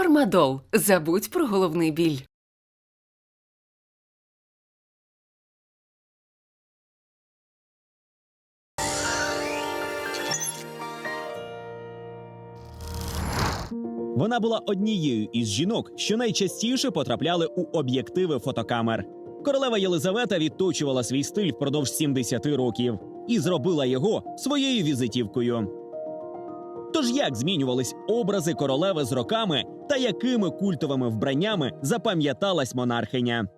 Фармадол. Забудь про головний біль. Вона була однією із жінок, що найчастіше потрапляли у об'єктиви фотокамер. Королева Єлизавета відточувала свій стиль впродовж 70 років і зробила його своєю візитівкою. Тож як змінювались образи королеви з роками та якими культовими вбраннями запам'яталась монархиня?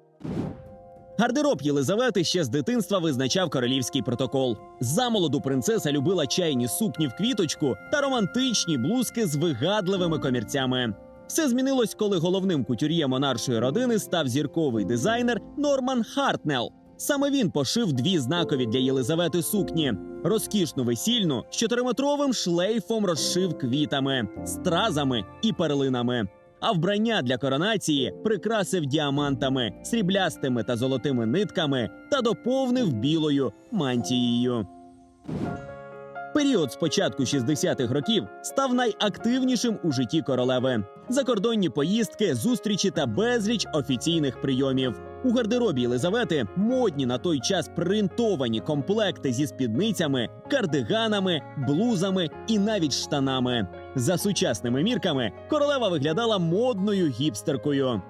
Гардероб Єлизавети ще з дитинства визначав королівський протокол. Замолоду принцеса любила чайні сукні в квіточку та романтичні блузки з вигадливими комірцями. Все змінилось, коли головним кутюр'є монаршої родини став зірковий дизайнер Норман Хартнелл. Саме він пошив дві знакові для Єлизавети сукні: розкішну весільну з чотириметровим шлейфом розшив квітами, стразами і перлинами. А вбрання для коронації прикрасив діамантами, сріблястими та золотими нитками та доповнив білою мантією. Період з початку 60-х років став найактивнішим у житті королеви. Закордонні поїздки, зустрічі та безліч офіційних прийомів. У гардеробі Єлизавети модні на той час принтовані комплекти зі спідницями, кардиганами, блузами і навіть штанами. За сучасними мірками королева виглядала модною гіпстеркою.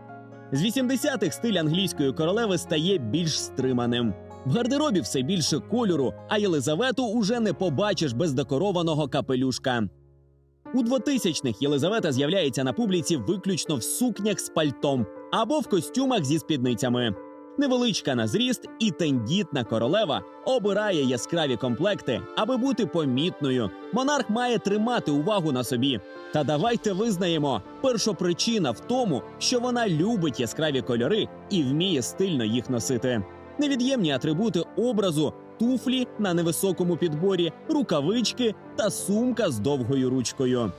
З 80-х стиль англійської королеви стає більш стриманим. В гардеробі все більше кольору, а Єлизавету уже не побачиш без декорованого капелюшка. У 2000-х Єлизавета з'являється на публіці виключно в сукнях з пальтом або в костюмах зі спідницями. Невеличка на зріст і тендітна королева обирає яскраві комплекти, аби бути помітною. Монарх має тримати увагу на собі. Та давайте визнаємо, першопричина в тому, що вона любить яскраві кольори і вміє стильно їх носити. Невід'ємні атрибути образу туфлі на невисокому підборі, рукавички та сумка з довгою ручкою.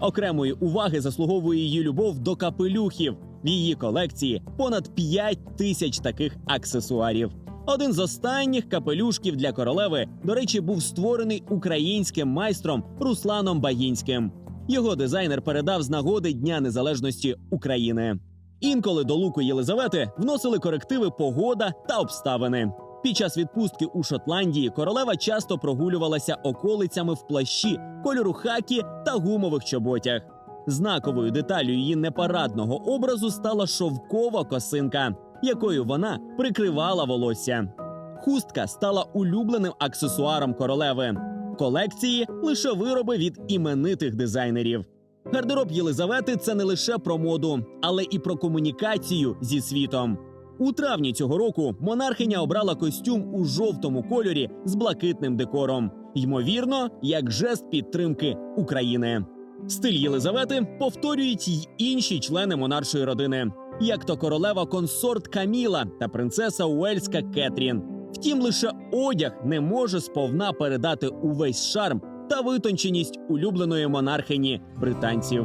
Окремої уваги заслуговує її любов до капелюхів. В її колекції понад 5 тисяч таких аксесуарів. Один з останніх капелюшків для королеви, до речі, був створений українським майстром Русланом Багінським. Його дизайнер передав з нагоди Дня Незалежності України. Інколи до луку Єлизавети вносили корективи погода та обставини. Під час відпустки у Шотландії королева часто прогулювалася околицями в плащі, кольору хакі та гумових чоботях. Знаковою деталлю її непарадного образу стала шовкова косинка, якою вона прикривала волосся. Хустка стала улюбленим аксесуаром королеви. В колекції лише вироби від іменитих дизайнерів. Гардероб Єлизавети це не лише про моду, але і про комунікацію зі світом. У травні цього року монархиня обрала костюм у жовтому кольорі з блакитним декором, ймовірно, як жест підтримки України. Стиль Єлизавети повторюють й інші члени монаршої родини, як то королева консорт Каміла та принцеса Уельська Кетрін. Втім, лише одяг не може сповна передати увесь шарм та витонченість улюбленої монархині британців.